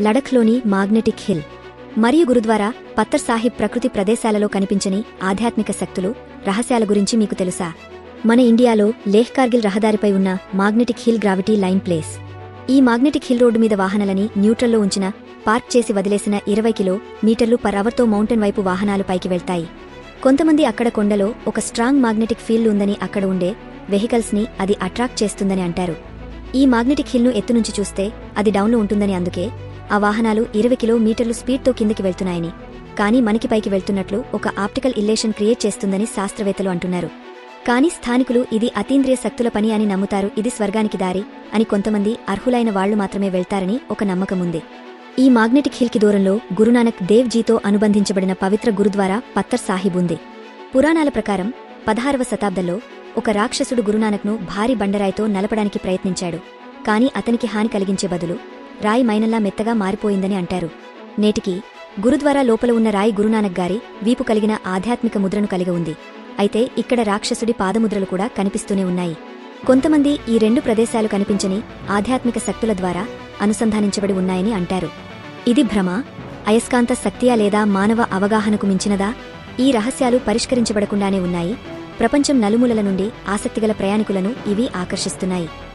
లడఖ్లోని magnetic hill మరియు గురుద్వారా పత్తర్ సాహిబ్ ప్రకృతి ప్రదేశాలలో కనిపించని ఆధ్యాత్మిక శక్తులు రహస్యాల గురించి మీకు తెలుసా? మన ఇండియాలో లేహ్ కార్గిల్ రహదారిపై ఉన్న magnetic hill gravity line place. ఈ మాగ్నెటిక్ హిల్ రోడ్డు మీద వాహనాలని న్యూట్రల్లో ఉంచిన పార్క్ చేసి వదిలేసిన ఇరవై కిలో మీటర్లు పర్ అవర్తో మౌంటైన్ వైపు వాహనాలు పైకి వెళ్తాయి. కొంతమంది అక్కడ కొండలో ఒక స్ట్రాంగ్ మాగ్నెటిక్ ఫీల్డ్ ఉందని అక్కడ ఉండే వెహికల్స్ని అది అట్రాక్ట్ చేస్తుందని అంటారు. ఈ మాగ్నెటిక్ హిల్ను ఎత్తు నుంచి చూస్తే అది డౌన్లో ఉంటుందని అందుకే ఆ వాహనాలు ఇరవై కిలోమీటర్లు స్పీడ్తో కిందికి వెళ్తున్నాయని. కానీ మనకి పైకి వెళ్తున్నట్లు ఒక ఆప్టికల్ ఇల్లేషన్ క్రియేట్ చేస్తుందని శాస్త్రవేత్తలు అంటున్నారు. కానీ స్థానికులు ఇది అతీంద్రియ శక్తుల పని అని నమ్ముతారు ఇది స్వర్గానికి దారి అని కొంతమంది అర్హులైన వాళ్ళు మాత్రమే వెళ్తారని ఒక నమ్మకముంది ఈ మాగ్నెటిక్ హిల్కి దూరంలో గురునానక్ దేవ్ జీతో అనుబంధించబడిన పవిత్ర గురుద్వారా పత్తర్ సాహిబ్ ఉంది. పురాణాల ప్రకారం పదహారవ శతాబ్దంలో ఒక రాక్షసుడు గురునానక్ను భారీ బండరాయితో నలపడానికి ప్రయత్నించాడు. కాని అతనికి హాని కలిగించే బదులు రాయి మైనల్లా మెత్తగా మారిపోయిందని అంటారు. నేటికి గురుద్వారా లోపల ఉన్న రాయి గురునానక్ గారి వీపు కలిగిన ఆధ్యాత్మిక ముద్రను కలిగి ఉంది. అయితే ఇక్కడ రాక్షసుడి పాదముద్రలు కూడా కనిపిస్తూనే ఉన్నాయి. కొంతమంది ఈ రెండు ప్రదేశాలు కనిపించని ఆధ్యాత్మిక శక్తుల ద్వారా అనుసంధానించబడి ఉన్నాయని అంటారు. ఇది భ్రమ అయస్కాంత శక్తియా లేదా మానవ అవగాహనకు మించినదా? ఈ రహస్యాలు పరిష్కరించబడకుండానే ఉన్నాయి. ప్రపంచం నలుమూలల నుండి ఆసక్తిగల ప్రయాణికులను ఇవి ఆకర్షిస్తున్నాయి.